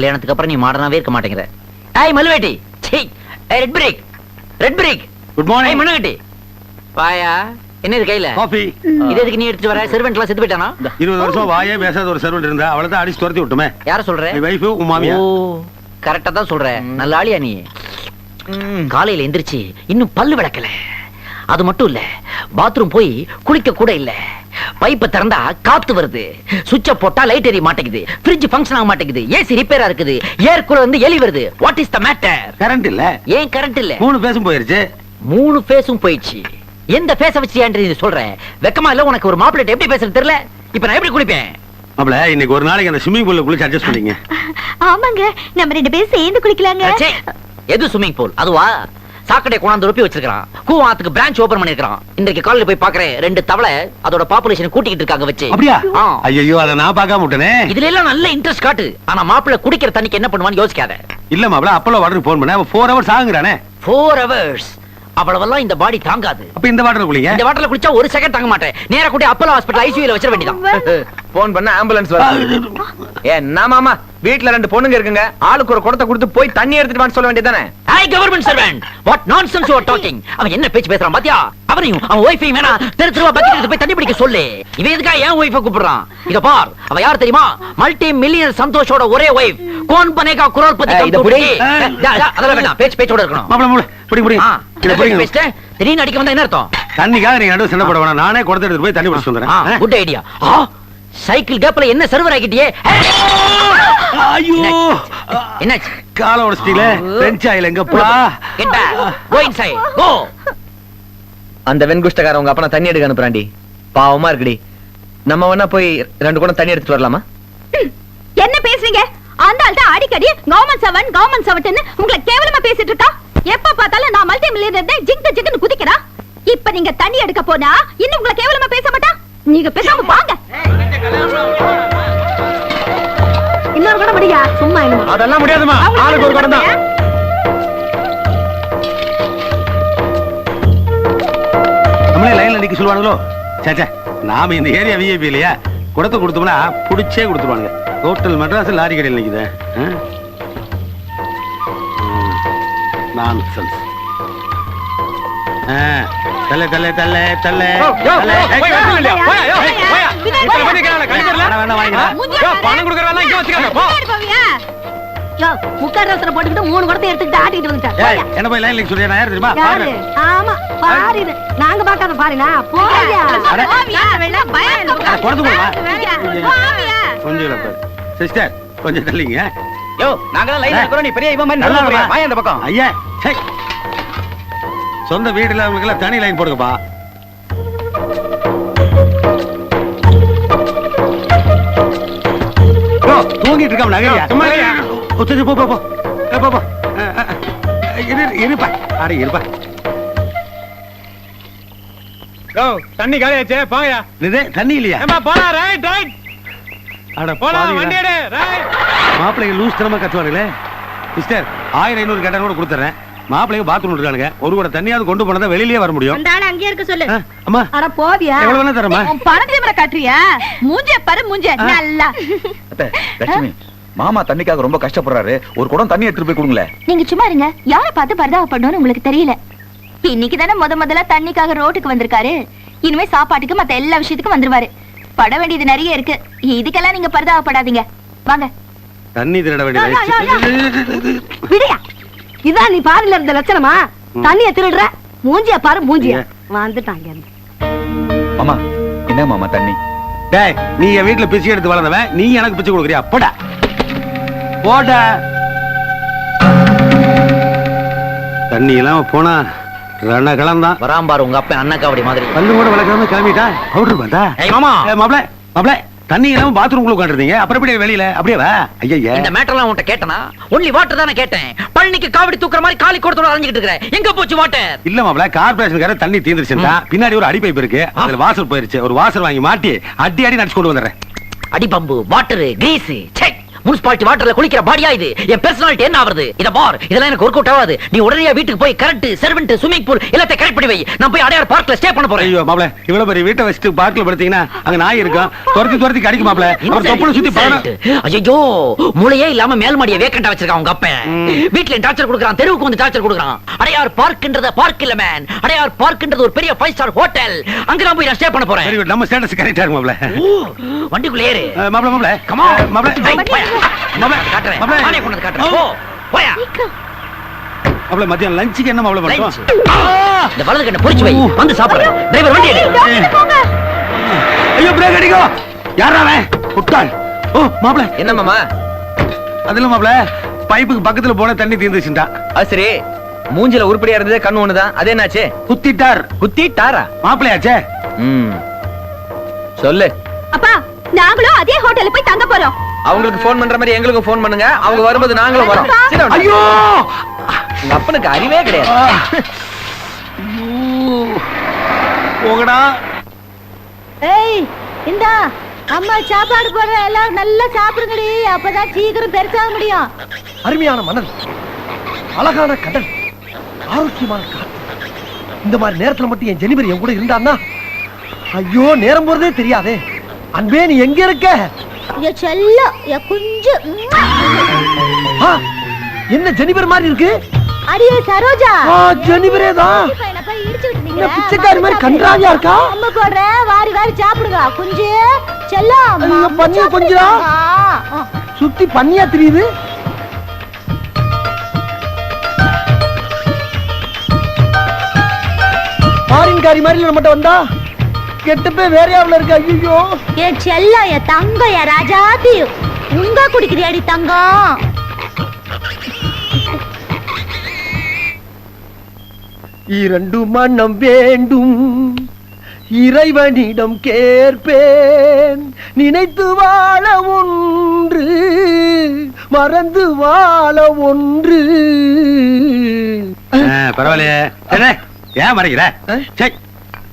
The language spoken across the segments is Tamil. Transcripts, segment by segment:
கல்யாணத்துக்கு அப்புறம் நீ மாடர்னாவே இருக்க மாட்டேங்கிற. ஏய் மலுவேட்டி சீ red break red break good morning மண்ணுகட்டி வாயா. என்ன இது கையில? காஃபி இது எதுக்கு நீ எடுத்து வர? செர்வெண்ட் எல்லாம் செத்து போயிட்டானா? இருபது வருஷம் வாயே பேசாத ஒரு சர்வெண்ட் இருந்தா அவளை தான் அடிச்சு துரத்தி விட்டுமே. யார சொல்ற? என் வைஃப் உன் மாமியா ஓ கரெக்டா தான் சொல்ற. நல்ல ஆளியா நீ. காலையில எந்திரிச்சு இன்னும் பல்லு விளக்கல. அது மட்டும் இல்ல பாத்ரூம் போய் குளிக்க கூட இல்ல. பைப்பை திறந்தா காத்து வருது. சுவிட்ச போட்டா லைட் எரிய மாட்டேங்குது. ஃப்ரிட்ஜ் ஃபங்க்ஷன் ஆக மாட்டேங்குது. ஏசி ரிப்பேரா இருக்குது. ஏர் கூலர் வந்து எலி வருது. What is the matter current இல்ல. ஏன் கரண்ட் இல்ல? மூணு பேசும் போயிருச்சு. மூணு ஃபேஸும் போயிடுச்சு. எந்த ஃபேஸ வச்சு ஏன் நீ சொல்ற. வெக்கமா இல்ல உனக்கு ஒரு மாப்பிள்ளை எப்படி பேசுறது தெரியல? இப்ப நான் எப்படி குளிப்பேன்? மாப்ள இன்னைக்கு ஒரு நாளைக்கு அந்த ஸ்விம்மிங் பூல்ல குளிச்சு அட்ஜஸ்ட் பண்ணீங்க. ஆமாங்க. நம்ம ரெண்டு பேரும் சேர்ந்து குளிக்கலாங்க. எது ஸ்விம்மிங் பூல் அதுவா? சாக்கடை கொண்டாந்து ரொப்பி வச்சிருக்கான் கூவாத்துக்கு பிரான்ச் ஓபன் பண்ணிருக்கான் இன்றைக்கு காலையில போய் பாக்குறேன் ரெண்டு தவளை அதோட பாப்புலேஷன் கூட்டிக்கிட்டு இருக்காங்க வச்சு. அப்படியா. ஐயோ அதை நான் பார்க்காம விட்டனே. இதுல எல்லாம் நல்ல இன்ட்ரெஸ்ட் காட்டு. ஆனா மாப்பிள்ளை குடிக்கிற தண்ணிக்கு என்ன பண்ணுவான்னு யோசிக்காத. இல்ல மாப்ள அப்பளோ வாட்டருக்கு போன் பண்ண ஃபோர் ஹவர்ஸ் ஆகுங்கிறானே. ஃபோர் ஹவர்ஸ் அவ்வளவெல்லாம் இந்த பாடி தாங்காது. அப்ப இந்த வாட்டர் குளிங்க. இந்த வாட்டர்ல குளிச்சா ஒரு செகண்ட் தாங்க மாட்டேன். நேரா கூட்டி அப்பலோ ஹாஸ்பிடல் ஐசியூல வச்சிட வேண்டியதான் போன் பண்ண ஆம்புலன்ஸ் வரும். என்ன மாமா வீட்ல ரெண்டு பொண்ணுங்க இருக்குங்க. ஆளுக்கு ஒரு குடத்தை கொடுத்து போய் தண்ணி எடுத்துட்டு வான்னு சொல்ல வேண்டியதானே hi government servant what nonsense you are talking அவன் என்ன பேச்சு பேசுறான் பாத்தியா? அவனையும் அவன் ஒய்ஃபையும் வேணா தெரு தெருவா பக்கெட் எடுத்து போய் தண்ணி பிடிக்க சொல்லு. இவன் எதுக்கா ஏன் ஒய்ஃபை கூப்பிடுறான்? இத பார். அவ யார் தெரியுமா? மல்டி மில்லியன் சந்தோஷோட ஒரே ஒய்ஃப் கோன் பனேகா குரோல் பத்தி. அதெல்லாம் வேண்டாம் பேச்சு பேச்சோட இருக்கணும். பிடி பிடி. திடீர்னு அடிக்க வந்தா என்ன அர்த்தம்? தண்ணிக்காக நீங்க நடுவு சண்டை போட வேணாம். நானே குடத்தை எடுத்து போய் தண்ணி பிடிச்சிட்டு வந்துடுறேன். குட் ஐடியா சைக்கிள் கேப்ல என்ன சர்வர் ஆக்கிட்டியே? ஐயோ! என்னாச்சு? கால உடச்சிட்டீங்களே? பிரெஞ்ச் ஆயில் எங்கப்பா get back go inside go அந்த வெண்குஷ்டக்கார உங்க அப்பனா தண்ணி எடுக்க அனுப்புறாண்டி பாவமா இருக்குடி. நம்ம வேணா போய் ரெண்டு குடம் தண்ணி எடுத்துட்டு வரலாமா? என்ன பேசுறீங்க? அந்த ஆள் தான் அடிக்கடி கவர்மெண்ட் செவன் கவர்மெண்ட் செவன் உங்களை கேவலமா பேசிட்டு இருக்கா? எப்ப பார்த்தாலும் நான் மல்டி மில்லியனர் ஜிங்கு ஜிங்குன்னு குதிக்கிறா. இப்ப நீங்க தண்ணி எடுக்க போனா இன்னும் உங்களை கேவலமா பேச மாட்டா? நீங்க பேசாம வாங்க. இன்னொரு கூட முடியா சும்மா. அதெல்லாம் முடியாதுமா. ஆளுக்கு ஒரு குடம் தான். லைன்ல நிக்க சொல்லுவானுங்களோ சேச்சே நாம இந்த ஏரியா விஐபி இல்லையா? குடத்தை கொடுத்தோம்னா புடிச்சே கொடுத்துருவானுங்க. ஹோட்டல் மெட்ராஸ் லாரி கடையில் நிக்குது. நான் சென்ஸ் தல்ல தல்ல தல்ல தல்ல. பணம் கொடுக்கறவெல்லாம் இங்க வச்சுக்காத, போ. பின்னாடி போவியா? யோ, முக்காடு ரசனை போட்டுக்கிட்டு மூணு குடத்தை எடுத்துக்கிட்டு ஆட்டிட்டு வந்துட்டேன். என்ன போய் லைன்ல யார் தெரியுமா. ஆமா பாரு இது. நாங்க பார்க்காத பாருனா போயா அட. போவியா? கொஞ்சம். சிஸ்டர் கொஞ்சம் தள்ளிங்க யோ, நாங்கெல்லாம் லைன்ல இருக்கிறோம், நீ பெரிய இவன் மாதிரி நல்லா போறியா? இருக்கா? வாயா இந்த பக்கம். ஐயா. சொந்த வீடுல அவங்களுக்கு எல்லாம் தனி லைன் போடுங்கப்பா யோ, தூங்கிட்டு இருக்காம நகரியா சும்மா இருயா. ஒத்துச்சு போ போ போ இருப்பா அட இருப்பா யோ, தண்ணி காலியாச்சே, போங்கயா. இது தண்ணி இல்லையா? ஏம்மா, போலாம், right, right. அட போலாம், பாவிகளா. வண்டி எடு, right. மாப்பிள்ளைங்க லூஸ் தனமா கத்துவானுங்களே சிஸ்டர் ஆயிரம் ஐநூறு கேட்டா கூட கொடுத்துறேன். மாப்பிள்ளைங்க பாத்ரூம் இருக்கானுங்க ஒரு கூட தண்ணியாவது கொண்டு போனதா வெளியிலேயே வர முடியும். அந்த ஆளு அங்கேயே இருக்க சொல்லு. அம்மா. அட போவியா? எவ்வளவு வேணா தரேம்மா. உன் பணத்தை மேல காட்டுறியா? மூஞ்ச பாரு மூஞ்ச. நல்லா. அத்தை, லட்சுமி மாமா தண்ணிக்காக ரொம்ப கஷ்டப்படுறாரு. ஒரு குடம் தண்ணி எடுத்துட்டு போய் கொடுங்களேன். நீங்க சும்மா இருங்க. யார பார்த்து பரிதாபப்படணும்னு உங்களுக்கு தெரியல. இன்னைக்கு தானே முத முதல்ல தண்ணிக்காக ரோட்டுக்கு வந்திருக்காரு. இனிமே சாப்பாட்டுக்கு மத்த எல்லா விஷயத்துக்கும் வந்துருவாரு. பட வேண்டியது நிறைய இருக்கு. இதுக்கெல்லாம் நீங்க பரிதாபப்படாதீங்க. வாங்க. தண்ணி திருட வேண்டிய யா, யா, யா, வயசு விடியா. இதான் நீ பாருல இருந்த லட்சணமா? தண்ணிய திருடுற? மூஞ்சிய பாரு மூஞ்சிய. வந்துட்டாங்க மாமா என்ன மாமா தண்ணி? டேய் நீ என் வீட்டுல பிச்சை எடுத்து வளர்ந்தவன். நீ எனக்கு பிச்சை கொடுக்குறியா? போடா. போட. தண்ணி இல்லாம போனா வராம்பார் உங்க அப்பா அண்ணாக்காவடி மாதிரி. பல்லு கூட கிளம்பிட்டா? பவுடர் பார்த்தா மாமா! தண்ணி இல்லாம பாத்ரூம் குள்ள உட்காந்துருந்தீங்க அப்புறம் எப்படி வெளியில? அப்படியே வா. ஐயா இந்த மேட்டர்லாம் உன்கிட்ட கேட்டனா? ஒன்லி வாட்டர் தானே கேட்டேன். பழனிக்கு காவடி தூக்குற மாதிரி காலி கொடுத்தோட அலைஞ்சிட்டு இருக்கிறேன் எங்க போச்சு வாட்டர் இல்ல மாப்பிள கார்பரேஷன்கார தண்ணி தீந்துருச்சுன்னா பின்னாடி ஒரு அடி பைப் இருக்கு அதுல வாசல் போயிருச்சு. ஒரு வாசல் வாங்கி மாட்டி அடி அடி நடிச்சு கொண்டு வந்துடுறேன். அடிபம்பு வாட்டர் கிரீஸ் செக் முனிசிபாலிட்டி வாட்டர்ல குளிக்கிற பாடியா இது? என் பர்சனாலிட்டி என்ன ஆவறது? இத பார். இதெல்லாம் எனக்கு ஒர்க் அவுட் ஆகாது. நீ உடனே வீட்டுக்கு போய் கரண்ட் சர்வெண்ட் ஸ்விமிங் பூல் எல்லாத்தையும் கரெக்ட் பண்ணி வை. நான் போய் அடையார் பார்க்ல ஸ்டே பண்ண போறேன். ஐயோ மாப்ள இவ்வளவு பெரிய வீட்டை வச்சுட்டு பார்க்ல படுத்தீங்கன்னா அங்க நாய் இருக்கும் துரத்தி துரத்தி கடிக்கும் மாப்ள அவர் தொப்புளை சுத்தி பழம் ஐயோ மூளையே இல்லாம மேல் மாடிய வேக்கண்டா வச்சிருக்கான் உங்க அப்பன் வீட்ல டார்ச்சர் கொடுக்கறான்? தெருவுக்கு வந்து டார்ச்சர் கொடுக்கறான். அடையார் பார்க்ன்றது பார்க் இல்ல மேன் அடையார் பார்க்ன்றது ஒரு பெரிய ஃபைவ் ஸ்டார் ஹோட்டல் அங்க நான் போய் நான் ஸ்டே பண்ண போறேன். வெரி குட் நம்ம ஸ்டேட்டஸ் கரெக்டா இருக்கு மாப்ள வண்டிக்குள்ள ஏறு. மாப்ள மாப்ள போயா. மாப்ள காட்டுறேன். மாப்ள நானே கொண்டு வந்து காட்டுறேன். போ, போயா. மாப்ள மத்தியம் லஞ்சுக்கு என்ன மாப்ள Lunch. பண்ணுவோம் இந்த வலது கண்ணை பொரிச்சு வை. வந்து சாப்பிடுறேன் டிரைவர் வண்டி ஐயோ பிரேக் அடிக்கோ. யாரா அவன்? ஓ மாப்ள என்ன மாமா? அதுல மாப்ள பைப்புக்கு பக்கத்துல போன தண்ணி தீர்ந்துச்சுட்டா அது சரி. மூஞ்சில உருப்படியா இருந்தது கண்ணு ஒண்ணுதான். அது என்னாச்சு? குத்திட்டார். குத்திட்டாரா? மாப்பிளையாச்சே? ம். சொல்லு. அப்பா நாங்களும் அதே ஹோட்டல்ல போய் தங்க போறோம். அவங்களுக்கு ஃபோன் பண்ற மாதிரி எங்களுக்கும் ஃபோன் பண்ணுங்க. அவங்க வரும்போது நாங்களும் வரோம். ஐயோ! உங்க அப்பனுக்கு அறிவே கிடையாது. போகடா ஏய் இந்தா அம்மா சாப்பாடு போடுற எல்லாம் நல்லா சாப்பிடுங்கடி. அப்பதான் சீக்கிரம் பெருசாக முடியும். அருமையான மணல் அழகான கடல் ஆரோக்கியமான காற்று. இந்த மாதிரி நேரத்துல மட்டும் என் ஜெனிபர் என் கூட இருந்தான்னா ஐயோ நேரம் போறதே தெரியாதே. அன்பே நீ எங்க இருக்க? என் செல்லம் என் குஞ்சு. ஆ, என்ன ஜெனிபர் மாதிரி இருக்கு? அடியே சரோஜா. ஆ, ஜெனிபரே தான். என்ன பிச்சைக்காரி மாதிரி கன்றாவியா இருக்கா? அம்மா போடுறேன் வாரி வாரி சாப்பிடுங்க. குஞ்சு செல்லம் ஐயோ, பண்ணியா கொஞ்சிரா? சுத்தி பண்ணியா தெரியுது? மாரின்காரி மாதிரி நம்மகிட்ட வந்தா? கெட்டு போய் வேற யாவில் இருக்கு? ஐயோ என் செல்லம் என் தங்கம் என் ராஜாதி. உங்க குடிக்கிறியாடி தங்கம் இரண்டு மனம் வேண்டும். இறைவனிடம் கேட்பேன். நினைத்து வாழ ஒன்று மறந்து வாழ ஒன்று. பரவாயில்லையே. ஏன் மறைக்கிற? சரி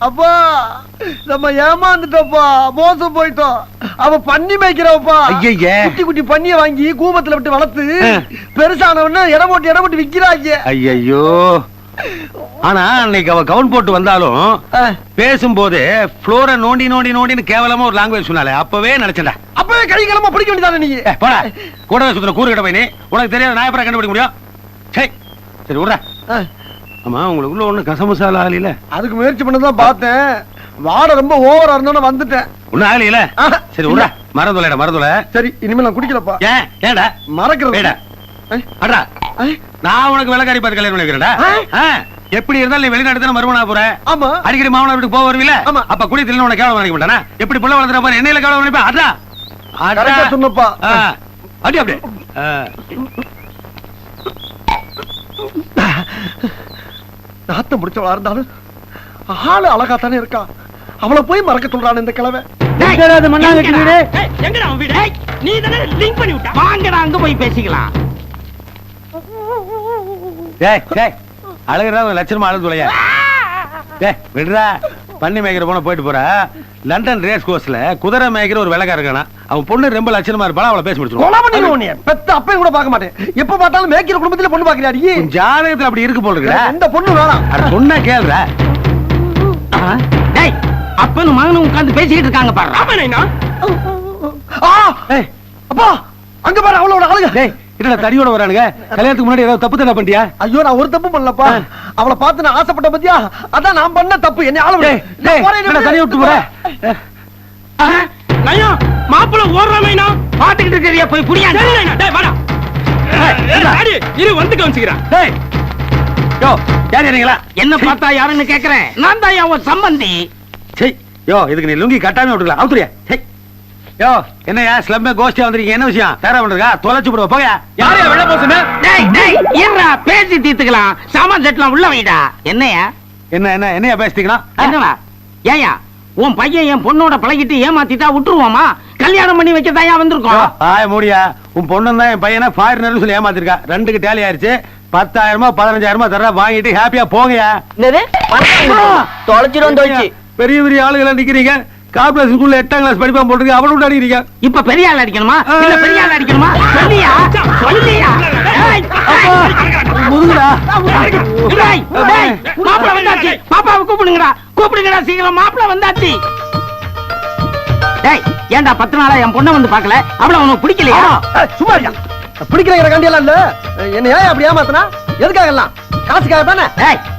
அப்பா நம்ம ஏமாந்துட்டோப்பா மோசம் போயிட்டோம். அவ பண்ணி மேய்க்கிறவப்பா. ஐயையே. குட்டி குட்டி பண்ணிய வாங்கி கூபத்துல விட்டு வளர்த்து. பெருசானவன இடம் போட்டு இடம் போட்டு விக்கிறாங்க ஐயோ ஆனா அன்னைக்கு அவ கவுன் போட்டு வந்தாலும் ஆ. பேசும்போது ஃப்ளோரை நோண்டி நோண்டி நோண்டின்னு கேவலமா ஒரு லாங்குவேஜ் சொன்னாலே அப்பவே நினைச்சேன்டா. அப்பவே கை கிளம்ப பிடிக்க வேண்டியதானே நீ? போடா. கூட சுத்தின கூறு கிட்ட போய் நீ. உனக்கு தெரியாத எப்பறம் கண்டுபிடிக்க முடியும்? சரி சரி விட்றா. ஆமா உங்களுக்குள்ள ஒண்ணு கசமுசால ஆகலையில அதுக்கு முயற்சி பண்ணதான் பார்த்தேன். வாடை ரொம்ப ஓவரா இருந்தோன்னு வந்துட்டேன். ஒண்ணும் ஆகலையில. சரி விட்றா மறந்துலடா மறந்துல சரி இனிமே நான் குடிக்கலப்பா. ஏன்? ஏன்டா? மறக்கிறது. ஏய், நான் உனக்கு வெள்ளக்காரி பார்த்து கல்யாணம். ஆ, எப்படி இருந்தாலும் நீ வெளிநாடு தானே மறுமணா போற? ஆமா. அடிக்கடி மாமனார் வீட்டுக்கு போக வருவீல ஆமா. அப்ப குடி தில்ல உனக்கு கேவலம் நினைக்க மாட்டானா? எப்படி புள்ள வளர்த்துற பாரு என்னையில கேவலம் நினைப்பா அட்ரா கரெக்டா சொன்னப்பா. ஆ, அப்படி நாத்தம் முடிச்சவளா இருந்தாலும் ஆளு அழகா தானே இருக்கா? அவளை போய் மறக்க சொல்றான் இந்த வீடு? நீ தானே லிங்க் பண்ணி விட்ட. வாங்கடா அங்க போய் பேசிக்கலாம். டேய் டேய். அழகுறா ஒரு லட்சணமா அழுது தொலையா டேய் விடுறா. பண்ணி மேய்க்கிற போன போயிட்டு போற. லண்டன் ரேஸ் கோர்ஸ்ல குதிரை மேய்க்கிற ஒரு வெள்ளக்கார இருக்கானா? அவன் பொண்ணு ரொம்ப லட்சணமா இருப்பாளா? அவளை பேசி உன்னைய. பெத்த அப்பையும் கூட பார்க்க மாட்டேன். எப்ப பார்த்தாலும் மேய்க்கிற குடும்பத்துல பொண்ணு பாக்குறாடி ஜாதகத்துல அப்படி இருக்கு போல இருக்குடா எந்த பொண்ணு வேணாம். அட சொன்னா கேளுடா. டேய் அப்பனும் மகனும் உட்கார்ந்து பேசிக்கிட்டு இருக்காங்க பாரு ராமனைனா ஆ! ஏய் அப்பா அங்க பாரு அவளோட அழகு. டேய் என்னடா தடியோட வரானுங்க? கல்யாணத்துக்கு முன்னாடி ஏதாவது தப்பு தானே பண்ணிட்டியா? ஐயோ நான் ஒரு தப்பு பண்ணலப்பா. அவளை பார்த்து நான் ஆசைப்பட்ட பத்தியா? அதான் நான் பண்ண தப்பு. என்ன ஆள தடி விட்டு போற? நயம் மாப்பிள ஓடுறமைனா பாத்துக்கிட்டு இருக்கிறியா? போய் புரியா டேய் வாடா. அடி இரு வந்து கவனிச்சுக்கிறான். டேய். யோ யார் என்ன பார்த்தா யாருன்னு கேக்குறேன். நான் தான் அவன் சம்பந்தி. சரி யோ இதுக்கு நீ லுங்கி கட்டாம விட்டுக்கலாம். அவுத்துறியா? சரி யோ என்னையா ஸ்லம்மே கோஷ்டியா வந்திருக்கீங்க. என்ன விஷயம்? தயாரா பண்றா தொலைச்சு போடுவா போயா? யாரையா வெள்ள போசுமே டேய் டேய் இருடா பேசி தீர்த்துக்கலாம். சாமான் செட்லாம் உள்ள வைடா. என்னையா? என்ன என்ன என்னையா பேசிட்டீங்களா? என்னடா ஏயா உன் பையன் என் பொண்ணோட பழகிட்டு ஏமாத்திட்டா விட்டுருவோமா? கல்யாணம் பண்ணி வைக்கதாயா வந்திருக்கோம்? ஆய மூடியா உன் பொண்ணு தான் என் பையனை ஃபாரினர் சொல்லி ஏமாத்திருக்கா. ரெண்டுக்கு டேலி ஆயிருச்சு. பத்தாயிரமா பதினஞ்சாயிரமா தர வாங்கிட்டு ஹாப்பியா போங்கயா தொலைச்சிரும் பெரிய பெரிய ஆளுகளை நிக்கிறீங்க. கார்பரேஷன் ஸ்கூல்ல எட்டாம் கிளாஸ் படிப்பா போட்டுருக்கு அவனு விட்டு அடிக்கிறீங்க? இப்ப பெரிய ஆள் அடிக்கணுமா? இல்ல பெரிய ஆள் அடிக்கணுமா? சொல்லியா? சொல்லியா? முதுகுடா. மாப்பிளை வந்தாச்சு. பாப்பாவை கூப்பிடுங்கடா. கூப்பிடுங்கடா சீக்கிரம். மாப்பிளை வந்தாச்சு. டேய் ஏன்டா பத்து நாளா என் பொண்ணை வந்து பார்க்கல? அவள உனக்கு பிடிக்கலையா? சும்மா பிடிக்கிற கண்டியெல்லாம் இல்ல. என்ன ஏன் அப்படி ஏமாத்தினா? எதுக்காக எல்லாம் காசுக்காக தானே?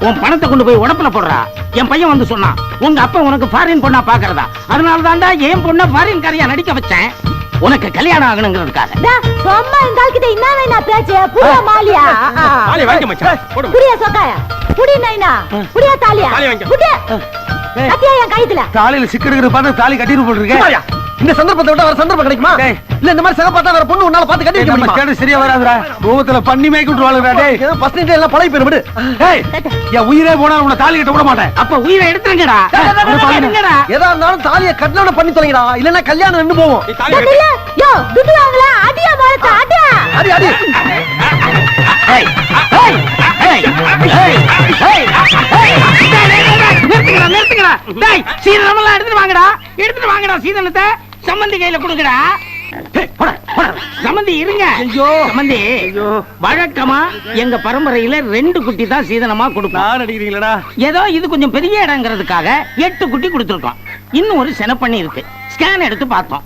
உன் பணத்தை கொண்டு போய் உடப்புல போடுறா. என் பையன் வந்து சொன்னான் உங்க அப்பா உனக்கு ஃபாரின் பொண்ணா பாக்குறதா? அதனால தான்டா என் பொண்ண ஃபாரின் காரியா நடிக்க வச்சேன். உனக்கு கல்யாணம் ஆகணுங்கிறதுக்காக. சும்மா இந்த ஆள்கிட்ட என்ன வேணா பேச்சு புரிய மாலியா? தாலி வாங்கி மச்சான் போடு. புரிய சொக்காயா? புடி நைனா புடியா தாலியா? தாலி வாங்கிக்க. புடி கத்தியா என் கைத்துல? தாலியில சிக்கெடுக்கிற பார்த்து தாலி கட்டிட்டு போட்டுருக்கேன்? இந்த சந்தர்ப்பத்தை விட வேற சந்தர்ப்பம் கிடைக்குமா. இல்ல இந்த மாதிரி சக பார்த்தா வேற பொண்ணு உன்னால பார்த்து கட்டி வைக்க நம்ம முடியுமா? ஸ்டேட்டஸ் சரியா வராதுடா. ரூபத்துல பண்ணி மேய்க்கு விட்டுருவாளுடா டேய். ஏதோ night எல்லாம் பழகி போயிரு விடு. டேய். என் உயிரே போனா உன்னை தாலி கட்ட விட மாட்டேன். அப்ப உயிரை எடுத்துருங்கடா. எடுங்கடா எதா இருந்தாலும் தாலியை கட்டணம் பண்ணி தொலைங்கடா. இல்லன்னா கல்யாணம் நின்னு போவோம். இல்ல யோ துட்டு வாங்கல. அடியா மரத்த அடியா. அடி அடி. ஏய், ஏய், நிறுத்துங்கடா, நிறுத்துங்கடா. டேய், சீதனமெல்லாம் எடுத்துட்டு வாங்கடா. எடுத்துட்டு வாங்கடா சீதனத்தை சம்மந்தி கையில போடா. சம்மந்தி இருங்க. சம்மந்தி. வழக்கமா எங்க பரம்பரையில ரெண்டு குட்டி தான் சீதனமா கொடுப்போம். ஏதோ இது கொஞ்சம் பெரிய இடங்கிறதுக்காக எட்டு குட்டி கொடுத்துருக்கோம். இன்னும் ஒரு செனப்பண்ணி இருக்கு. ஸ்கேன் எடுத்து பார்த்தோம்.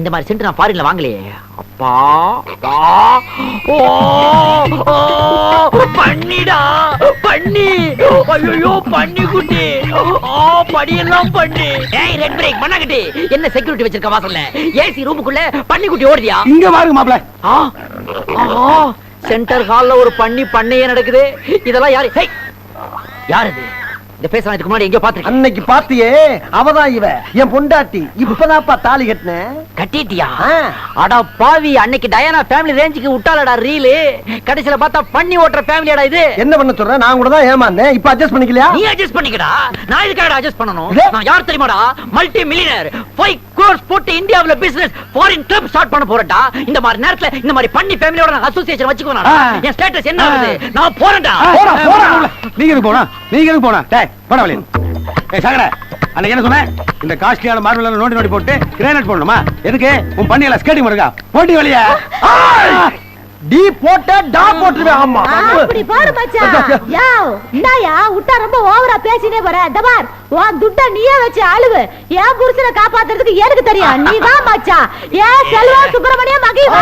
இந்த மாதிரி சென்ட் நான் ஃபாரின்ல வாங்கலையே. அப்பா. ஓ பண்ணிடா பண்ணி. ஐயோ பண்ணி குட்டி. ஓ படியெல்லாம் பண்ணி. ஏய் ரெட் பிரேக் பண்ணாங்கட்டி என்ன செக்யூரிட்டி வச்சிருக்க வாசல்ல? ஏசி ரூமுக்குள்ள பண்ணி குட்டி ஓடுதியா? இங்க பாருங்க மாப்பிள. ஆ சென்டர் ஹால்ல ஒரு பண்ணி பண்ணையே நடக்குது. இதெல்லாம் யாரு? யார் இது? இந்த இதுக்கு முன்னாடி எங்கேயோ பாத்துருக்கேன் அன்னைக்கு பாத்தியே அவதான் இவ. என் பொண்டாட்டி. இப்பதான்ப்பா தாலி கட்டினேன் கட்டிட்டியா. அடா பாவி அன்னைக்கு டயானா ஃபேமிலி ரேஞ்சுக்கு விட்டாலடா ரீலு கடைசில பார்த்தா பண்ணி ஓட்டுற ஃபேமிலியாடா இது. என்ன பண்ண சொல்ற? நான் கூட தான் ஏமாந்தேன். இப்ப அட்ஜஸ்ட் பண்ணிக்கலையா? நீ அட்ஜஸ்ட் பண்ணிக்கடா. நான் இதுக்காக அட்ஜஸ்ட் பண்ணணும்? இது? நான் யார் தெரியுமாடா? மல்டி மில்லியனர் ஃபைவ் கோர்ஸ் போட்டு இந்தியாவுல பிசினஸ் ஃபாரின் கிளப் ஸ்டார்ட் பண்ண போறேன்டா. இந்த மாதிரி நேரத்துல இந்த மாதிரி பண்ணி ஃபேமிலியோட நான் அசோசியேஷன் வச்சுக்குவேன். என் ஸ்டேட்டஸ் என்ன ஆகுது? நான் போறேன்டா. போடா நீங்க போனா? நீங்க போனா? டேய் போடா வெளிய. ஏய் சங்கட அன்னைக்கு என்ன சொன்னேன்? இந்த காஸ்ட்லியான மார்பிள் நோண்டி நோண்டி போட்டு கிரானைட் போடணுமா? எதுக்கு? உன் பண்ணியல ஸ்கேட்டிங் இருக்கா? போட்டி வெளிய. டி போட்ட டா போட்டுருவேன். ஆமா. அப்படி பாரு மச்சான். யோவ் இந்தாயா விட்டா ரொம்ப ஓவரா பேசினே போற. இந்த பார் உன் துட்ட நீயே வச்சு அழுவு. என் புருஷனை காப்பாத்துறதுக்கு எனக்கு தெரியும்? நீ தான் மச்சான். ஏன் செல்வா சுப்பிரமணிய மகி ஆ,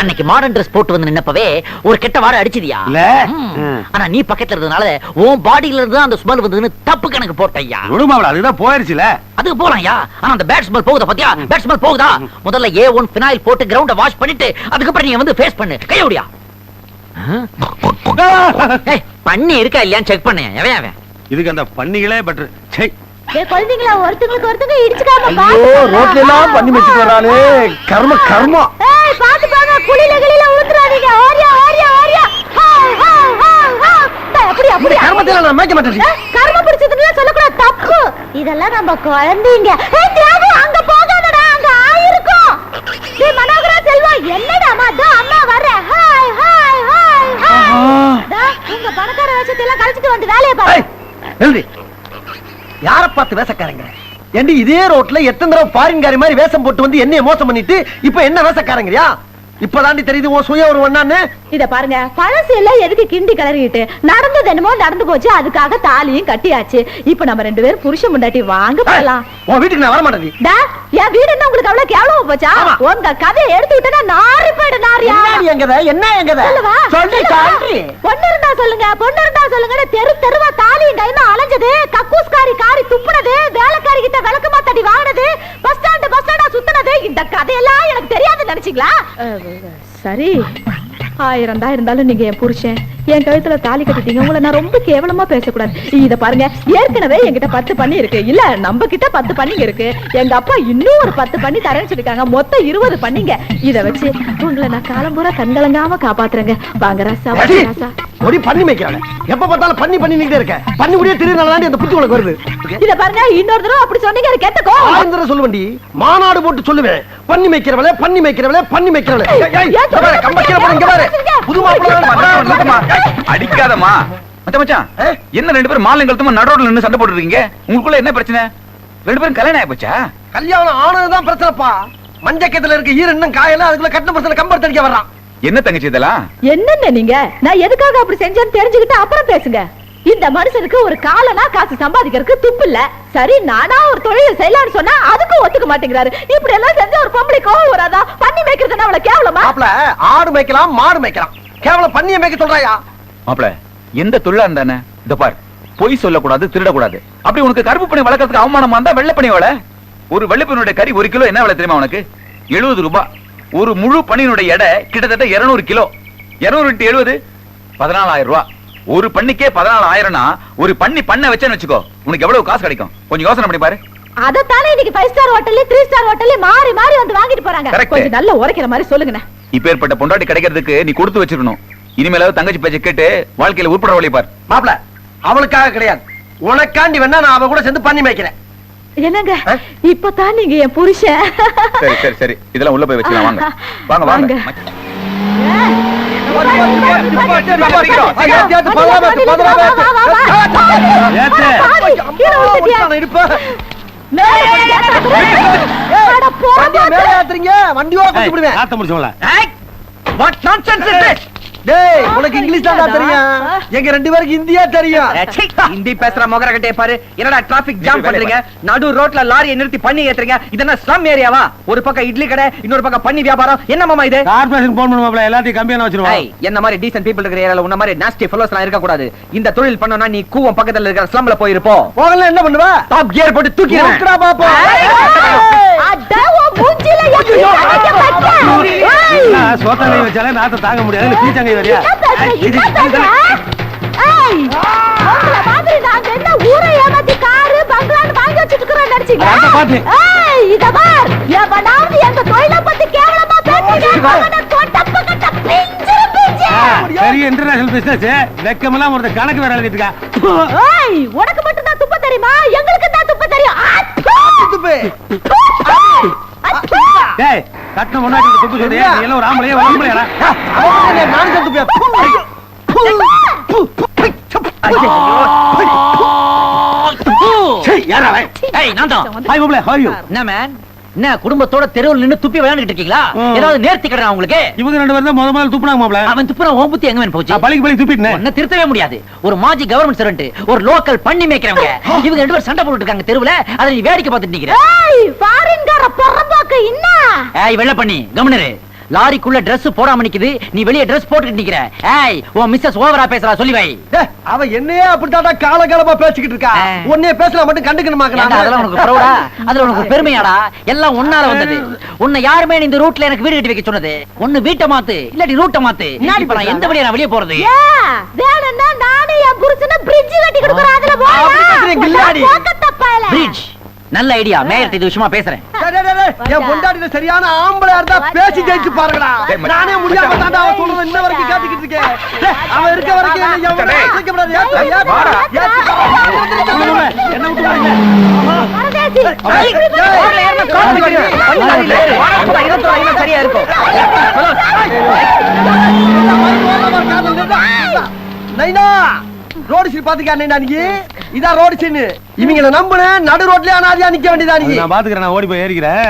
அன்னைக்கு மாடர்ன் ட்ரெஸ் போட்டு வந்து நின்னப்பவே ஒரு கெட்ட வாரம் அடிச்சதியா. ஆனா நீ பக்கத்துல இருந்தனால உன் பாடியில இருந்து அந்த ஸ்மெல் வந்ததுன்னு தப்பு கணக்கு போட்டையா விடுமாவள அதுதான் போயிருச்சுல. அதுக்கு போலாம்யா. ஆனா அந்த பேட் ஸ்மெல் போகுதா பாத்தியா? பேட் ஸ்மெல் போகுதா? முதல்ல ஏ ஒன் பினாயில் போட்டு கிரவுண்ட வாஷ் பண்ணிட்டு அதுக்கப்புறம் நீ வந்து ஃபேஸ் பண்ணு. கையோடியா பண்ணி இருக்கா இல்லையான்னு செக் பண்ணேன் எவன் அவன்? இதுக்கு அந்த பண்ணிகளே பெட்டர் டேய் குழந்தைங்களா ஒருத்தங்களுக்கு ஒருத்தங்க இடிச்சுக்காம ஐயோ ரோட்ல எல்லாம் பண்ணி வச்சுட்டு வரானே கர்ம. கர்மம் ஏய் பாத்து பாங்க. குளில கிளில ஊத்துறாதீங்க ஓரியா ஓரியா டேய், அப்படி அப்படி கர்மத்தில நான் மேய்க்க மாட்டேன். ஏய், கர்ம பிடிச்சதுன்னு சொல்லக்கூடாது. தப்பு. இதெல்லாம் நம்ம குழந்தைங்க. ஏய் தியாகு அங்க போகாதடா. அங்க ஆயிருக்கும். டேய் மனோகரா செல்வா என்னடா அம்மா தோ அம்மா வரேன் ஹாய் ஹாய் ஹாய் ஹாய். உங்க பணக்கார எல்லாம் கழிச்சிட்டு வந்து வேலைய பாரு. ஏய், எழுதி. யார பார்த்து வேசக்காரங்க ஏண்டி இதே ரோட்ல எத்தனை தடவை ஃபாரின்காரி மாதிரி வேஷம் போட்டு வந்து என்னைய மோசம் பண்ணிட்டு இப்ப என்ன வேசக்காரங்கயா இப்பதாண்டி தெரியுது உன் சுய ஒரு ஒண்ணான்னு இத பாருங்க பழசு எல்லாம் எதுக்கு கிண்டி கிளறிட்டு நடந்தது என்னமோ நடந்து போச்சு அதுக்காக தாலியும் கட்டியாச்சு. இப்ப நம்ம ரெண்டு பேரும் புருஷன் முண்டாட்டி வாங்க போலாம். உன் வீட்டுக்கு நான் வர மாட்டேன் டா, என் வீடு என்ன உங்களுக்கு அவ்வளவு கேவலமா போச்சா. உங்க கதையை எடுத்து விட்டா நாரி போயிடு நாரியா? எங்கத என்ன எங்கத? சொல்லி பொண்ணு இருந்தா சொல்லுங்க பொண்ணு இருந்தா சொல்லுங்க தெரு தெருவா தாலியும் கைமா அலைஞ்சது கக்கூஸ்காரி காரி துப்புனது வேலைக்காரி கிட்ட விளக்கு மாத்தாடி வாங்கினது பஸ் ஸ்டாண்ட் பஸ் ஸ்டாண்டா சுத்தினது இந்த கதையெல்லாம் எனக்கு தெரியாது நினைச்சீங்களா? சரி. ஆயிரம் தான் இருந்தாலும் நீங்க என் புருஷன். என் கழுத்துல தாலி கட்டிட்டீங்க. உங்களை நான் ரொம்ப கேவலமா பேசக்கூடாது. இத பாருங்க ஏற்கனவே என்கிட்ட பத்து பண்ணி இருக்கு. இல்ல நம்ம கிட்ட பத்து பண்ணிங்க இருக்கு. எங்க அப்பா இன்னும் ஒரு பத்து பண்ணி தரேன்னு சொல்லிருக்காங்க மொத்தம் இருபது பண்ணிங்க. இத வச்சு உங்களை நான் காலம்பூரா கண்கலங்காம காப்பாத்துறேங்க. வாங்க ராசா ராசா. ஒடி பண்ணி வைக்கிறாங்க எப்ப பார்த்தாலும் பண்ணி பண்ணிக்கிட்டே இருக்க. பண்ணி முடிய திருநாள் அந்த புத்தி உனக்கு வருது. இத பாருங்க இன்னொரு தடவை அப்படி சொன்னீங்க எனக்கு கேட்டுக்கோ ஆயிரம் தடவை சொல்லுவேண்டி மாநாடு போட்டு சொல்லுவேன். பண்ணி வைக்கிறவளே பண்ணி வைக்கிறவளே பண்ணி பாரு, கம்பக்கிற பாரு, இங்க பாரு. புது மச்சான்? என்ன ரெண்டு பேரும் மாலை கழுத்தமா நடுரோட்ல நின்னு சண்டை போட்டு இருக்கீங்க உங்களுக்குள்ள என்ன பிரச்சனை? ரெண்டு பேரும் கல்யாணம் ஆயிப்போச்சா? கல்யாணம் ஆனதுதான் பிரச்சனைப்பா. மஞ்சக்கத்துல இருக்க ஈர இன்னும் காயல அதுக்குள்ள கட்டின பிரச்சனை கம்பர் தடிக்க வர்றான். என்ன தங்கச்சி இதெல்லாம்? என்னென்ன நீங்க? நான் எதுக்காக அப்படி செஞ்சேன்னு தெரிஞ்சுக்கிட்டு அப்புறம் பேசுங்க. இந்த மனுஷனுக்கு ஒரு காலனா காசு சம்பாதிக்கிறதுக்கு துப்பு இல்ல. சரி நானா ஒரு தொழில் செய்யலாம்னு சொன்னா அதுக்கும் ஒத்துக்க மாட்டேங்கிறாரு. இப்படி எல்லாம் செஞ்ச ஒரு பொம்பளை கோவம் வராதா? பண்ணி வைக்கிறதுனா அவ்வளவு கேவலமா? மாப்பிள ஆடு மேய்க்கலாம் மாடு மேய்க்கலாம். கேவலம் பண்ணிய மேய்க்க சொல்றாயா? மாப்பிள எந்த தொழிலா இருந்தானே? இந்த பார் பொய் சொல்லக்கூடாது திருடக்கூடாது. அப்படி உனக்கு கருப்பு பண்ணி வளர்க்கறதுக்கு அவமானமா இருந்தா வெள்ளை பண்ணி வள? ஒரு வெள்ளைப்பனுடைய கறி ஒரு கிலோ என்ன விலை தெரியுமா உனக்கு? எழுபது ரூபாய் ஒரு முழு பன்னியினுடைய எடை கிட்டத்தட்ட 200 கிலோ. 200 இன்ட்டு எழுபது பதினாலாயிரம் ரூபாய் ஒரு பண்ணிக்கே பதினாலாயிரம்னா ஒரு பண்ணி பண்ண வச்சேன்னு வச்சுக்கோ. உனக்கு எவ்வளவு காசு கிடைக்கும்? கொஞ்சம் யோசனை பண்ணி பாரு. அதத்தானே இன்னைக்கு ஃபைவ் ஸ்டார் ஹோட்டல்ல த்ரீ ஸ்டார் ஹோட்டல்ல மாறி மாறி வந்து வாங்கிட்டு போறாங்க. Correct. கொஞ்சம் நல்ல உரைக்கிற மாதிரி சொல்லுங்கண்ணே. இப்பேற்பட்ட பொண்டாட்டி கிடைக்கிறதுக்கு நீ கொடுத்து வச்சிருக்கணும். இனிமேலாவது தங்கச்சி பேச்சை கேட்டு வாழ்க்கையில உட்பட வழி பார். மாப்பிள அவளுக்காக கிடையாது. உனக்காண்டி வேணா நான் அவ கூட சேர்ந்து பண்ணி மேய்க்கிறேன். என்னங்க? இப்பதான் நீங்க என் புருஷன். சரி சரி சரி. இதெல்லாம் உள்ள போய் வச்சுக்கலாம். வாங்க. வாங்க வாங்க. வாங்க. ஏத்து. ஏய், காத்த வாட் நான்சென்ஸ் இஸ் திஸ் டேய் உனக்கு இங்கிலீஷ் தான் தெரியும். எங்க ரெண்டு பேருக்கு இந்தியா தெரியும். ஹிந்தி பேசுற மொகர கட்டே பாரு. என்னடா டிராபிக் ஜாம் பண்றீங்க நடு ரோட்ல லாரியை நிறுத்தி பண்ணி ஏத்துறீங்க. இதென்ன ஸ்லம் ஏரியாவா ஒரு பக்கம் இட்லி கடை இன்னொரு பக்கம் பண்ணி வியாபாரம். என்ன மாமா இது? கார்பரேஷன் போன் பண்ணுவாப்ல எல்லாத்தையும் கம்மியான வச்சிருவோம் ஏய், என்ன மாதிரி டீசன்ட் பீப்பிள் இருக்கிற ஏரியால உன்ன மாதிரி நாஸ்டி ஃபெலோஸ் எல்லாம் இருக்க கூடாது இந்த தொழில் பண்ணனா நீ கூவம் பக்கத்துல இருக்கிற ஸ்லம்ல போயிருப்போ போகல என்ன பண்ணுவ? டாப் கியர் போட்டு தூக்கி ஊத்துடா பாப்போம் சோத்தங்கை வச்சாலே நாத்த தாங்க முடியாது பீச்சங்கை வரியா. பெரிய இன்டர்நேஷனல் பிசினஸ் வெக்கமெல்லாம் ஒரு கணக்கு வேற எழுதிட்டு இருக்கா. உனக்கு மட்டும் தான் துப்ப தெரியுமா? எங்களுக்கு தான் துப்ப தெரியும். துப்பு. டேய் கட்டின முன்னாடி துப்பு சொல்றியா நீ எல்லாம் ஒரு ஆம்பளையா ஒரு ஆம்பளையாடா அவன் என்ன, நானும் தான் துப்பியா சரி யாரா? ஏய் நான் தான். ஹாய் மாப்ள ஹவ் யூ என்ன மேன் என்ன குடும்பத்தோட தெருவில் நின்னு துப்பி விளையாண்டுட்டு இருக்கீங்களா. ஏதாவது நேர்த்தி கடனா உங்களுக்கு? இவங்க ரெண்டு பேரும் தான் முத முதல்ல துப்புனாங்க மாப்ள அவன் துப்புன ஓம் புத்தி எங்க வேணும் போச்சு? நான் பழிக்கு பழி துப்பிட்டேன். உன்னை திருத்தவே முடியாது. ஒரு மாஜி கவர்மெண்ட் சர்வெண்ட் ஒரு லோக்கல் பண்ணி மேய்க்கிறவங்க. இவங்க ரெண்டு பேரும் சண்டை போட்டுட்டு இருக்காங்க தெருவுல. அதை நீ வேடிக்கை பார்த்துட்டு நிக்கிற. ஏய் ஃபாரின்கார பொறம்போக்கு என்ன? ஏய் வெள்ள பண்ணி கவர்னர் லாரிக்குள்ள Dress போடாம நிக்குது. நீ வெளிய Dress போட்டுட்டு நிக்கிற. ஏய் உன் மிஸ்ஸஸ் ஓவரா பேசுறா சொல்லி வை. டேய், அவ என்னையே அப்படித்தாடா காலகாலமா பேசிக்கிட்டு இருக்கா. உன்னைய பேசலாம் மட்டும் கண்டுக்கணுமாக்கா ஏன்டா, அதெல்லாம் உனக்கு ப்ரௌடா அதுல உனக்கு பெருமையாடா? எல்லாம் உன்னால வந்தது. உன்னை யாருமே இந்த ரூட்ல எனக்கு வீடு கட்டி வைக்க சொன்னது. ஒண்ணு வீட்டை மாத்து இல்லாட்டி ரூட்டை மாத்து. இப்ப நான் எந்த வழியா நான் வெளிய போறது? வேணும்னா நானே என் புருஷனை பிரிட்ஜ் கட்டி கொடுக்குறேன். அதுல கில்லாடி. பிரிட்ஜ் நல்ல ஐடியா மேயர்ட்ட இது விஷயமா பேசுறேன் டேய், டேய், டேய், டேய், என் பொண்டாட்டில சரியான ஆம்பளையா இருந்தா பேசி ஜெயிச்சு பாருங்கடா. நானே முடியாம தாண்டா அவ சொல்றது இன்ன வரைக்கும் கேட்டுக்கிட்டு இருக்கேன் டேய், அவ இருக்க வரைக்கும் என்னை எவனும் டேய். அசைக்கப்படாது. ஏத்து, ஏத்து, வாடா. ஏத்து, மாப்ள, என்ன விட்டு வாங்க டேய், டேய், சரியா இருக்கும் நைனா ரோடு சீன் பாத்துக்கா நைனா நீ இதான் ரோடு சீன் இவங்கள நம்புன நடு ரோட்லயே அனாதியா நிக்க வேண்டியதா நான் பாத்துக்கிறேன் நான் ஓடி போய் ஏறிக்கிறேன்.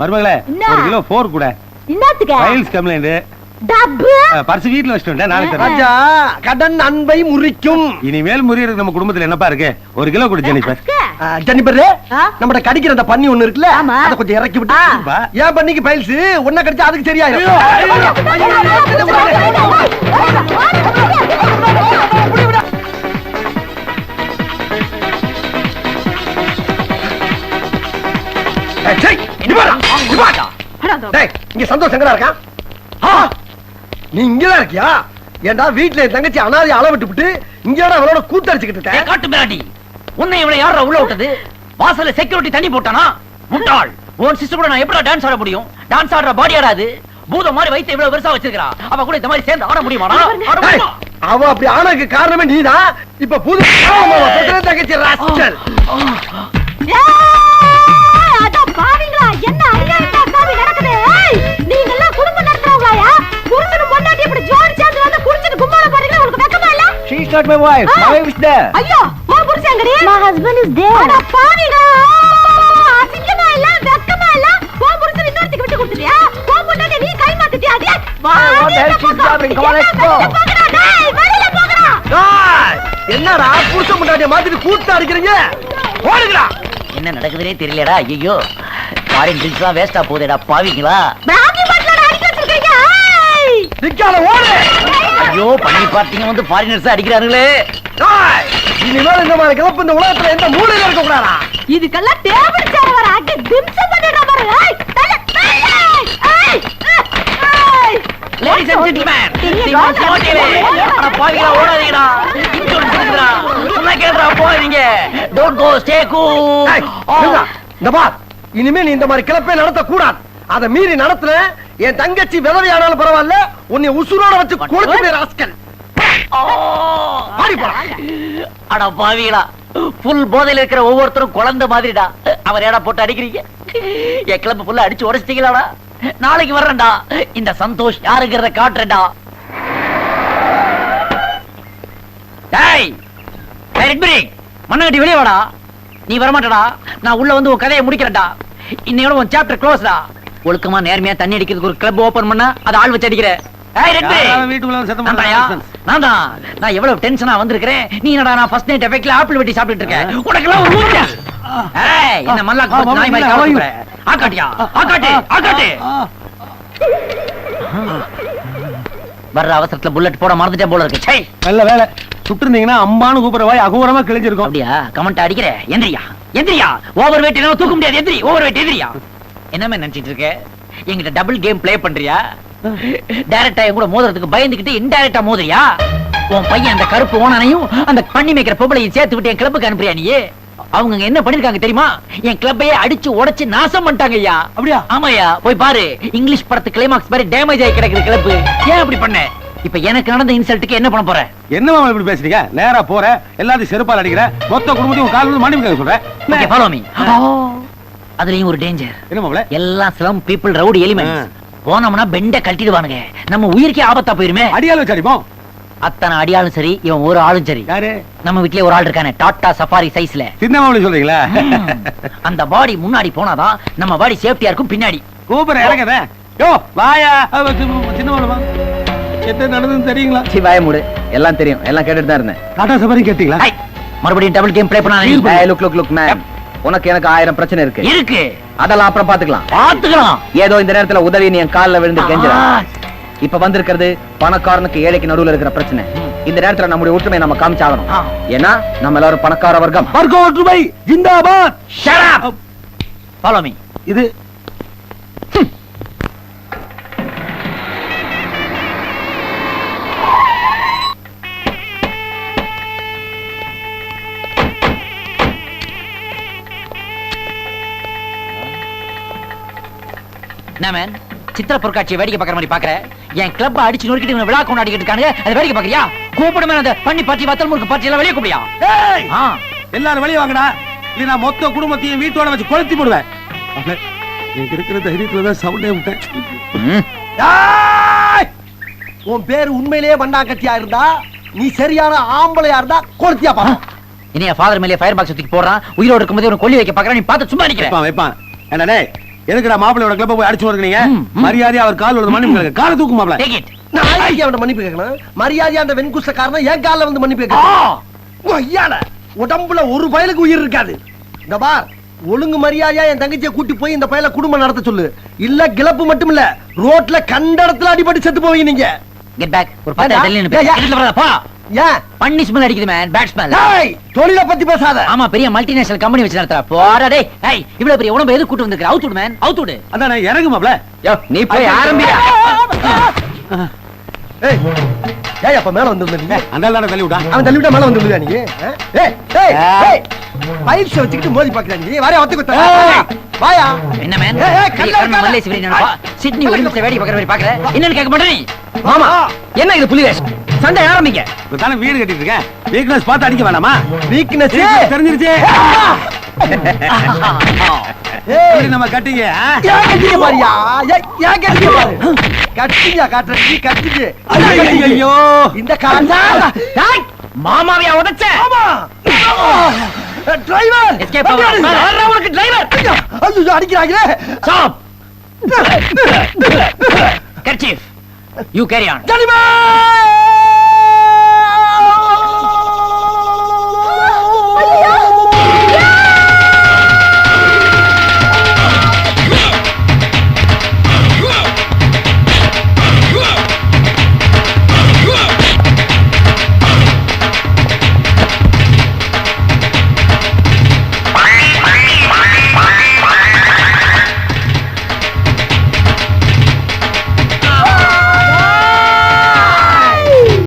மருமகளே? ஒரு கிலோ போர் கூட. என்னத்துக்கு? Files complaint. டப்பு. பர்ஸ் வீட்ல வச்சுட்டு வந்தேன் நாளைக்கு ராஜா கடன் அன்பை முறிக்கும். இனிமேல் முறியறதுக்கு நம்ம குடும்பத்துல என்னப்பா இருக்கு? ஒரு கிலோ கொடு ஜெனிஃபர். ஆ, ஜெனிபர் நம்மட கடிக்கிற அந்த பண்ணி ஒண்ணு இருக்குல்ல. அத கொஞ்சம் இறக்கி விட்டு. ஏன் பண்ணிக்கு பைல்ஸ் ஒன்ன கடிச்சா அதுக்கு சரியாயிரும். இங்க சந்தோஷ் எங்கடா இருக்கான்? ஆ, நீ இங்கதான் இருக்கியா? ஏன்டா வீட்டுல என் தங்கச்சி அனாதை அள விட்டு இங்கடா அவளோட கூத்தடிச்சுக்கிட்டு? காட்டு மிராண்டி உன்னை இவளை யாரா உள்ள விட்டது? வாசல்ல செக்யூரிட்டி தண்ணி போட்டானா? முட்டாள். உன் சிஸ்டர் கூட நான் எப்படி டான்ஸ் ஆட முடியும்? டான்ஸ் ஆடுற பாடி ஆடாது பூதம் மாதிரி வயித்து இவ்வளவு பெருசா வச்சிருக்கா அவ கூட இந்த மாதிரி சேர்ந்து ஆட முடியுமா? அவ அப்படி ஆனதுக்கு காரணமே நீதான் இப்ப புது தங்கச்சி என்ன இல்ல? Not my wife. Ah. My wife is there. ஐயோ, உன் புருஷன் எங்கடி? அட பாவிங்களா, அசிங்கமா இல்ல, வெக்கமா இல்ல? உன் புருஷன் இன்னொருத்திக்கு விட்டு கொடுத்துட்டியா? உன் பொண்டாட்டியை நீ கை மாத்திட்டியா? அடியே, வா, what வெளியில else is போங்க. happening? Come on, let's என்ன go. வெளியில போங்கடா, டேய், வெளியில போங்கடா. என்னடா புருஷ முன்னாடிய மாத்திட்டு கூட்டா அடிக்கிறீங்க ஓடுங்களா என்ன நடக்குதுனே தெரியலடா ஐயோ ஃபாரின் ட்ரிங்க்ஸ் எல்லாம் வேஸ்டா போகுதேடா பாவிங்களா பிராந்தி பாட்டிலோட வச்சிருக்கீங்க. ஏய். நிக்கால ஓடு ஐயோ பண்ணி பார்த்தீங்க வந்து ஃபாரினர்ஸ் அடிக்கிறாங்களே இனிமேல் இந்த மாதிரி கிளப்பு இந்த உலகத்துல எந்த மூலையில இருக்க கூடாதா? இதுக்கெல்லாம் டேபிள் சேர் திம்சம் பண்ணிடுற லேடிஸ் அண்ட் ஜென்டில்மேன் அட பாவிங்களா ஓடாதீங்கடா. இன்சூரன்ஸ் இருக்குடா சொன்னா கேளுடா போகாதீங்க. Don't go stay cool. இந்த இனிமே நீ இந்த மாதிரி கிளப்பே நடத்த கூடாது அதை மீறி நடத்துன என் தங்கச்சி விதவையானாலும் பரவாயில்ல உன்னை உசுரோட வச்சு கொளுத்து ராஸ்கல். அட பாவிகளா புல் போதையில இருக்கிற ஒவ்வொருத்தரும் குழந்தை மாதிரிடா. அவர் ஏடா போட்டு அடிக்கிறீங்க? என் கிளம்ப புல்ல அடிச்சு உடைச்சிட்டீங்களாடா? நாளைக்கு வர்றேன்டா. இந்த சந்தோஷ் யாருங்கிறத காட்டுறேன்டா. டேய் மண்ணகட்டி வெளியே வாடா. நீ வரமாட்டடா. நான் உள்ள வந்து உன் கதையை முடிக்கிறேன்டா. இன்னையோட உன் சாப்டர் க்ளோஸ்டா ஒழுக்கமா நேர்மையா தண்ணி அடிக்கிறதுக்கு ஒரு கிளப் ஓபன் பண்ணா அதை ஆள் வச்சு அடிக்கிற. நான் எவ்வளவு டென்ஷனா வந்திருக்கிறேன். நீ என்னடா நான் ஃபர்ஸ்ட் நைட் எஃபெக்ட்ல ஆப்பிள் வெட்டி சாப்பிட்டுட்டு இருக்கேன். ஒரு ஏய் என்ன நாய் மாதிரி ஆக்காட்டு வர்ற அவசரத்துல புல்லட் போட மறந்துட்டே போல இருக்கு. சை நல்ல வேலை சுட்டு இருந்தீங்கன்னா அம்பான்னு கூப்பிடுற வாய் அகோரமா கிழிஞ்சிருக்கும். அப்படியா? கமெண்ட் அடிக்கிற? எந்திரியா? எந்திரியா? ஓவர் வெயிட் என்ன தூக்க முடியாது. எந்திரி. ஓவர் வெயிட் எந்திரியா? என்னமே நினைச்சிட்டு இருக்க? என்கிட்ட டபுள் கேம் ப்ளே பண்றியா? டைரக்டா என் கூட மோதுறதுக்கு பயந்துகிட்டு இன்டைரக்டா மோதுறியா? உன் பையன் அந்த கருப்பு ஓனனையும் அந்த பண்ணி மேய்க்கிற பொம்பளையும் சேர்த்து விட்டு என் கிளப்புக்கு அனுப்புறியா நீ அவங்க என்ன பண்ணிருக்காங்க தெரியுமா? என் கிளப்பையே அடிச்சு உடைச்சு நாசம் பண்ணிட்டாங்க ஐயா. அப்படியா? ஆமாயா போய் பாரு. இங்கிலீஷ் படத்து கிளைமாக்ஸ் மாதிரி டேமேஜ் ஆகி கிடக்குது கிளப்பு ஏன் அப்படி பண்ண? இப்ப எனக்கு நடந்த இன்சல்ட்டுக்கு என்ன பண்ண போற? என்ன மாமா இப்படி பேசுறீங்க நேரா போற. எல்லாத்தையும் செருப்பால் அடிக்கிற. மொத்த குடும்பத்தையும் கால் மன்னிப்பு சொல்றேன் ஃபாலோ மீ அதுலயும் ஒரு டேஞ்சர் என்ன எல்லாம் சிலம் பீப்புள் ரவுடி எலிமெண்ட்ஸ் போனோம்னா பெண்ட கழட்டிடுவானுங்க. நம்ம உயிருக்கே ஆபத்தா போயிருமே. அடியால் வச்சு அடிப்போம். அத்தனை அடியாளும் சரி இவன் ஒரு ஆளும் சரி. யாரு? நம்ம வீட்லயே ஒரு ஆள் இருக்கானே டாடா சஃபாரி சைஸ்ல. சின்ன சொல்றீங்களா? அந்த பாடி முன்னாடி போனாதான் நம்ம பாடி சேஃப்டியா இருக்கும் பின்னாடி. கூப்பிடுற இறங்கத. யோ வாயா. அவ சின்ன சின்ன மாப்பிள வா. என்ன நடந்ததுன்னு தெரியுங்களா? சி வாய மூடு. எல்லாம் தெரியும். எல்லாம் கேட்டுட்டு தான் இருந்தேன். டாடா சஃபாரி கேட்டீங்களா? மறுபடியும் டபுள் கேம் ப்ளே பண்ணா. ஏய், லுக் லுக் லுக் மேம் உனக்கு எனக்கு ஆயிரம் பிரச்சனை இருக்கு. இருக்கு. அதெல்லாம் அப்புறம் பாத்துக்கலாம் பாத்துக்கலாம் ஏதோ இந்த நேரத்துல உதவி நீ என் கால்ல விழுந்து கெஞ்சுற. இப்ப வந்திருக்கிறது பணக்காரனுக்கு ஏழைக்கு நடுவுல இருக்கிற பிரச்சனை. இந்த நேரத்துல நம்முடைய ஒற்றுமையை நம்ம காமிச்சாகணும். ஏன்னா நம்ம எல்லாரும் பணக்கார வர்க்கம் வர்க்க ஒற்றுமை ஜிந்தாபாத். இது என்ன மேன் சித்திர பொருட்காட்சியை வேடிக்கை பார்க்குற மாதிரி பாக்குற என் கிளப் அடிச்சு நொறுக்கிட்டு இவனை விழா கொண்டாடிக்கிட்டு இருக்காங்க அதை வேடிக்கை பாக்குறியா கூப்பிடுமே அந்த பண்ணி பாட்டி வத்தல் முறுக்கு பாட்டி எல்லாம் வெளியே கூப்பிடியா ஆ. எல்லாரும் வெளியே வாங்கடா. இல்ல நான் மொத்த குடும்பத்தையும் வீட்டோட வச்சு கொளுத்தி போடுவேன். எனக்கு இருக்கிற தைரியத்துல தான் சவுண்டே விட்டேன்! உன் பேர் உண்மையிலேயே வண்ணாக்கட்டியா இருந்தா நீ சரியான ஆம்பளையா இருந்தா கொளுத்தியா பாப்பா இனி என் ஃபாதர் மேலே ஃபயர் பாக்ஸ் தூக்கி போடுறான். உயிரோடு இருக்கும்போது உனக்கு கொல்லி வைக்க பார்க்கறான். நீ பார்த்து சும்மா நிக்கிற. வைப்பான் வைப்பான். என்ன டேய் எதுக்குடா மாப்பிள்ளையோட கிளப்ப போய் அடிச்சு ம். மரியாதையா அவர் கால் விழுந்து மன்னிப்பு காலை தூக்கு மாப்பிள டேக் இட் நான் ஐயா அவன் மன்னிப்பு கேட்கணும்? மரியாதையா அந்த வெண்குச காரணம் என் காலில் வந்து மன்னிப்பு கேட்கணும்? ஐயால உடம்புல ஒரு பயலுக்கு உயிர் இருக்காது. இந்த பார் ஒழுங்கு மரியாதையா என் தங்கச்சியை கூட்டி போய் இந்த பயல குடும்பம் நடத்த சொல்லு. இல்ல கிளப்பு மட்டும் இல்ல ரோட்ல கண்ட இடத்துல அடிபட்டு செத்து போவீங்க நீங்க. கெட் பேக் ஒரு பத்து ஏன் பண்ணி ஸ்மெல் அடிக்குது மேன் பேட் ஸ்மெல் ஏய், தொழிலை பத்தி பேசாத. ஆமா பெரிய மல்டிநேஷனல் கம்பெனி வச்சு நடத்துறா. போடா டேய். ஏய் இவ்வளவு பெரிய உடம்பு எது கூட்டு வந்திருக்க அவுட் விடு மேன் அவுட் விடு அதான் நான் இறங்கு மாப்பிள யோ நீ போய் ஆரம்பியா ஏய் ஏய் அப்ப மேல வந்து விழுந்தீங்க அந்த தானே தள்ளி விட்டான் அவன் தள்ளி விட்டா மேல வந்து விழுதா நீ? ஏய் ஏய் ஏய். பயிற்சி வச்சுக்கிட்டு மோதி பாக்குறா நீ. வாரியா ஒத்து குத்த. வாயா. என்ன மேன் ஏய், கண்ணு. மல்லேசி விரி நினைப்பா சிட்னி நிமிஷம் வேடி. பார்க்கற மாதிரி பார்க்கற என்னன்னு கேட்க மாட்டேன் நீ? மாமா என்ன இது புலி சண்டை ஆரம்பிங்க. தானே வீடு கட்டிட்டு இருக்கேன் வீக்னஸ் பார்த்து அடிக்க வேணாமா? வீக்னஸ் தெரிஞ்சிருச்சு. நம்ம கட்டிங்க? ஏன் கட்டிங்க பாரியா ஏன் ஏன் கட்டிங்க பாரு கட்டிங்க காட்டுற நீ கட்டிங்க ஐயோ இந்த காலா மாமாவையா உதைச்ச. டிரைவர் Escape ஆகலாம். உனக்கு டிரைவர் ஐயோ அடிக்கிறாங்களே. Stop kerchief you carry on